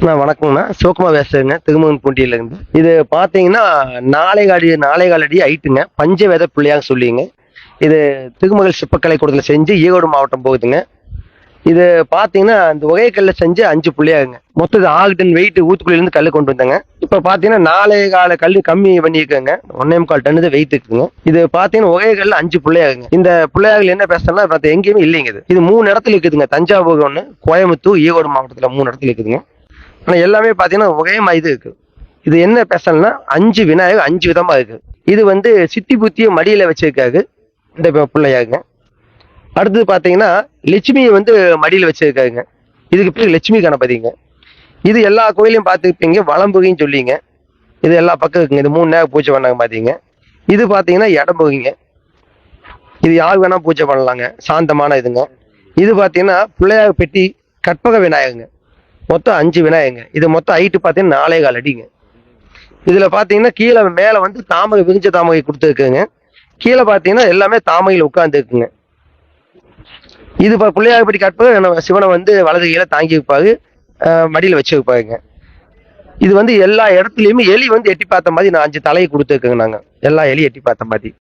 அண்ணா வணக்கங்கண்ணா. சோக்குமா பேசுறேங்க திருமகன் பூண்டியிலேருந்து. இது பார்த்தீங்கன்னா நாளை காடி நாளை காலடி ஐட்டுங்க. பஞ்சவேத பிள்ளையாக சொல்லிங்க இது திருமகள் சிற்பக்கலை கூடத்தில் செஞ்சு ஈரோடு மாவட்டம் போகுதுங்க. இது பார்த்தீங்கன்னா இந்த ஒகைக்கல்ல செஞ்சு அஞ்சு புள்ளியாகுங்க. மொத்தம் இது ஆறு டன் வெயிட் ஊத்துக்குழியிலேருந்து கல் கொண்டு வந்தாங்க. இப்போ பார்த்தீங்கன்னா நாளை கால கல் கம்மி பண்ணியிருக்காங்க. ஒன்னே முக்கால் டன் வெயிட் இருக்குங்க. இது பார்த்தீங்கன்னா ஒரே கல்ல அஞ்சு பிள்ளையாகுங்க. இந்த பிள்ளையாகல என்ன பேசுறதுனா பார்த்து எங்கேயுமே இல்லைங்க இது. இது மூணு இடத்துல இருக்குதுங்க. தஞ்சாவூர் ஒன்று கோயம்புத்தூர் ஈரோடு மாவட்டத்தில் மூணு இடத்துல இருக்குதுங்க. ஆனால் எல்லாமே பார்த்தீங்கன்னா ஒரே மாதிரி இது இருக்குது இது என்ன ஸ்பெஷல்னா அஞ்சு விநாயகர் அஞ்சு விதமாக இருக்குது இது வந்து சித்தி புத்தியை மடியில் வச்சிருக்காரு இந்த பிள்ளையாருங்க. அடுத்தது பார்த்தீங்கன்னா லட்சுமியை வந்து மடியில் வச்சிருக்காருங்க. இதுக்கு பேர் லட்சுமி கணபதிங்க. இது எல்லா கோயிலையும் பார்த்துருப்பீங்க வளம்புகின்னு சொல்லிங்க. இது எல்லா பக்கம் இருக்குங்க. இது மூணு நேரம் பூஜை பண்ணாங்க பார்த்தீங்க இது பார்த்தீங்கன்னா இடம்புகிங்க. இது யார் வேணால் பூஜை பண்ணலாங்க. சாந்தமான இதுங்க. இது பார்த்தீங்கன்னா பிள்ளையார் பெட்டி கற்பக விநாயகங்க. மொத்தம் அஞ்சு விநாயகங்க. இது மொத்தம் ஹைட்டு பார்த்தீங்கன்னா நாலே கால் அடிங்க. இதில் பார்த்தீங்கன்னா கீழே மேலே வந்து தாமரை விரிஞ்ச தாமரை கொடுத்துருக்குங்க. கீழே பார்த்தீங்கன்னா எல்லாமே தாமரையில் உட்காந்துருக்குங்க இது இப்போ பிள்ளையார்பட்டி கற்பக நம்ம சிவனை வந்து வலது கீழே தாங்கி வைப்பாரு. மடியில் வச்சு வைப்பாருங்க. இது வந்து எல்லா இடத்துலையுமே எலி வந்து எட்டி பார்த்த மாதிரி நான் அஞ்சு தலையை கொடுத்துருக்குங்க நாங்கள் எல்லா எலி எட்டி பார்த்த மாதிரி.